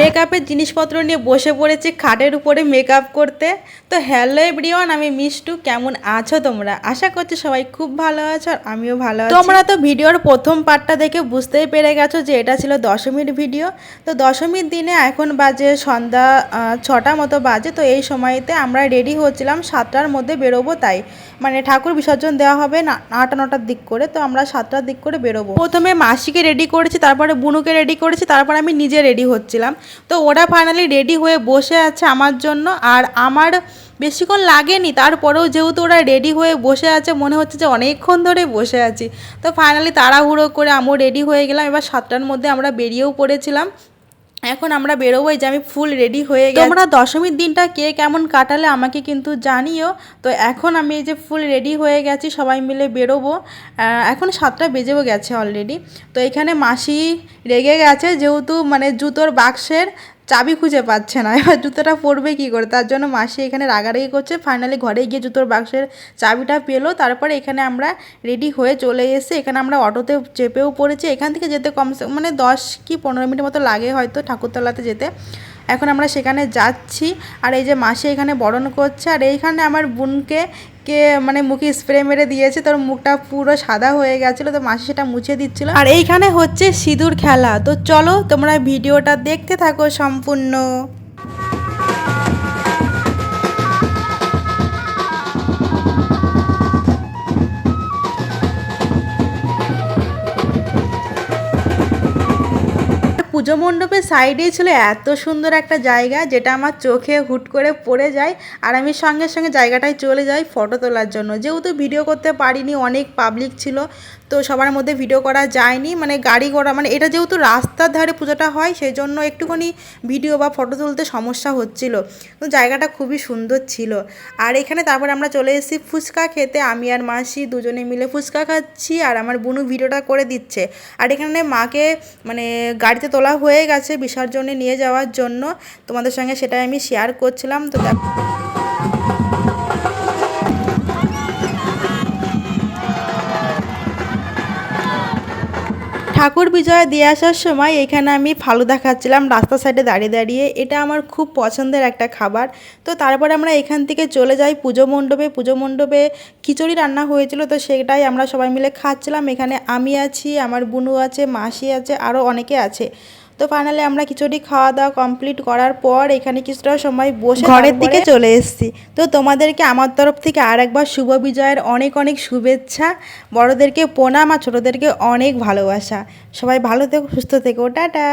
মেকআপের জিনিসপত্র নিয়ে বসে পড়েছি খাটের উপরে মেকআপ করতে। তো হ্যালো এভরিওয়ান, আমি মিষ্টু। কেমন আছো তোমরা? আশা করছি সবাই খুব ভালো আছো আর আমিও ভালো আছি। তোমরা তো ভিডিওর প্রথম পার্টটা দেখে বুঝতেই পেরে গেছো যে এটা ছিল দশমীর ভিডিও। তো দশমীর দিনে এখন বাজে সন্ধ্যা ছটা মতো বাজে। তো এই সময়তে আমরা রেডি হচ্ছিলাম, সাতটার মধ্যে বেরোবো তাই। মানে ঠাকুর বিসর্জন দেওয়া হবে না, আটটা নটার দিক করে। তো আমরা সাতটার দিক করে বেরোবো। প্রথমে মাসিকে রেডি করেছি, তারপরে বুনুকে রেডি করেছি, তারপর আমি নিজে রেডি হচ্ছিলাম। তো ওরা ফাইনালি রেডি হয়ে বসে আছে আমার জন্য আর আমার বেশিক্ষণ লাগেনি, তারপরেও যেহেতু ওরা রেডি হয়ে বসে আছে, মনে হচ্ছে যে অনেকক্ষণ ধরে বসে আছি। তো ফাইনালি তাড়াহুড়ো করে আমিও রেডি হয়ে গেলাম। এবার সাতটার মধ্যে আমরা বেরিয়েও পড়েছিলাম। এখন আমরা বেরোবো যে আমি ফুল রেডি হয়ে গেছি। তোমরা দশমীর দিনটা কে কেমন কাটালে আমাকে কিন্তু জানিও। তো এখন আমি এই যে ফুল রেডি হয়ে গেছি, সবাই মিলে বেরোবো। এখন সাতটা বেজেও গেছে অলরেডি তো এখানে মাসি রেগে গেছে, যেহেতু মানে জুতোর বাক্সের চাবি খুঁজে পাচ্ছে না। এবার জুতোটা পরবে কী করে? তার জন্য মাসি এখানে রাগারাগি করছে। ফাইনালি ঘরে গিয়ে জুতোর বাক্সের চাবিটা পেল। তারপরে এখানে আমরা রেডি হয়ে চলে এসে এখানে আমরা অটোতে চেপেও পড়েছি। এখান থেকে যেতে কমসে মানে দশ কি পনেরো মিনিট মতো লাগে হয়তো ঠাকুরতলাতে যেতে। এখন আমরা সেখানে যাচ্ছি। আর এই যে মাসি এখানে বরণ করছে। আর এইখানে আমার বোনকে কে মানে মুখে স্প্রে মেরে দিয়েছে, তোর মুখটা পুরো সাদা হয়ে গেছিল, তো মাসি সেটা মুছে দিচ্ছিল। আর এইখানে হচ্ছে সিঁদুর খেলা। তো চলো তোমরা ভিডিওটা দেখতে থাকো সম্পূর্ণ। পুজো মণ্ডপের সাইডেই ছিল এত সুন্দর একটা জায়গা যেটা আমার চোখে হুট করে পড়ে যায় আর আমি সঙ্গে সঙ্গে জায়গাটায় চলে যাই ফটো তোলার জন্য। যেহেতু ভিডিও করতে পারিনি, অনেক পাবলিক ছিল তো সবার মধ্যে ভিডিও করা যায়নি। মানে গাড়ি ঘোড়া মানে এটা যেহেতু রাস্তার ধারে পুজোটা হয় সেই জন্য একটুখানি ভিডিও বা ফটো তুলতে সমস্যা হচ্ছিল। তো জায়গাটা খুবই সুন্দর ছিল। আর এখানে তারপর আমরা চলে এসেছি ফুচকা খেতে। আমি আর মাসি দুজনে মিলে ফুচকা খাচ্ছি আর আমার বুনু ভিডিওটা করে দিচ্ছে। আর এখানে মাকে মানে গাড়িতে তোলা হয়ে গেছে বিসর্জনে নিয়ে যাওয়ার জন্য। তোমাদের সঙ্গে সেটাই আমি শেয়ার করছিলাম। তো দেখো ঠাকুর বিজয় দিয়ে আসার সময় এখানে আমি ফালুদা খাচ্ছিলাম রাস্তা সাইডে দাঁড়িয়ে দাঁড়িয়ে। এটা আমার খুব পছন্দের একটা খাবার। তো তারপরে আমরা এখান থেকে চলে যাই পুজো মণ্ডপে। পুজো মণ্ডপে খিচুড়ি রান্না হয়েছিল, তো সেটাই আমরা সবাই মিলে খাচ্ছিলাম। এখানে আমি আছি, আমার বুনু আছে, মাসি আছে আরও অনেকে আছে। তো ফাইনালি আমরা খিচুড়ি খাওয়া দাওয়া কমপ্লিট করার পর এখানে কিছুটা সময় বসে ঘরের দিকে চলে এসেছি। তো তোমাদেরকে আমার তরফ থেকে আর একবার শুভ বিজয়ের অনেক অনেক শুভেচ্ছা বড়োদেরকে প্রণাম আর ছোটোদেরকে অনেক ভালোবাসা। সবাই ভালো থেকো সুস্থ থেকো টাটা।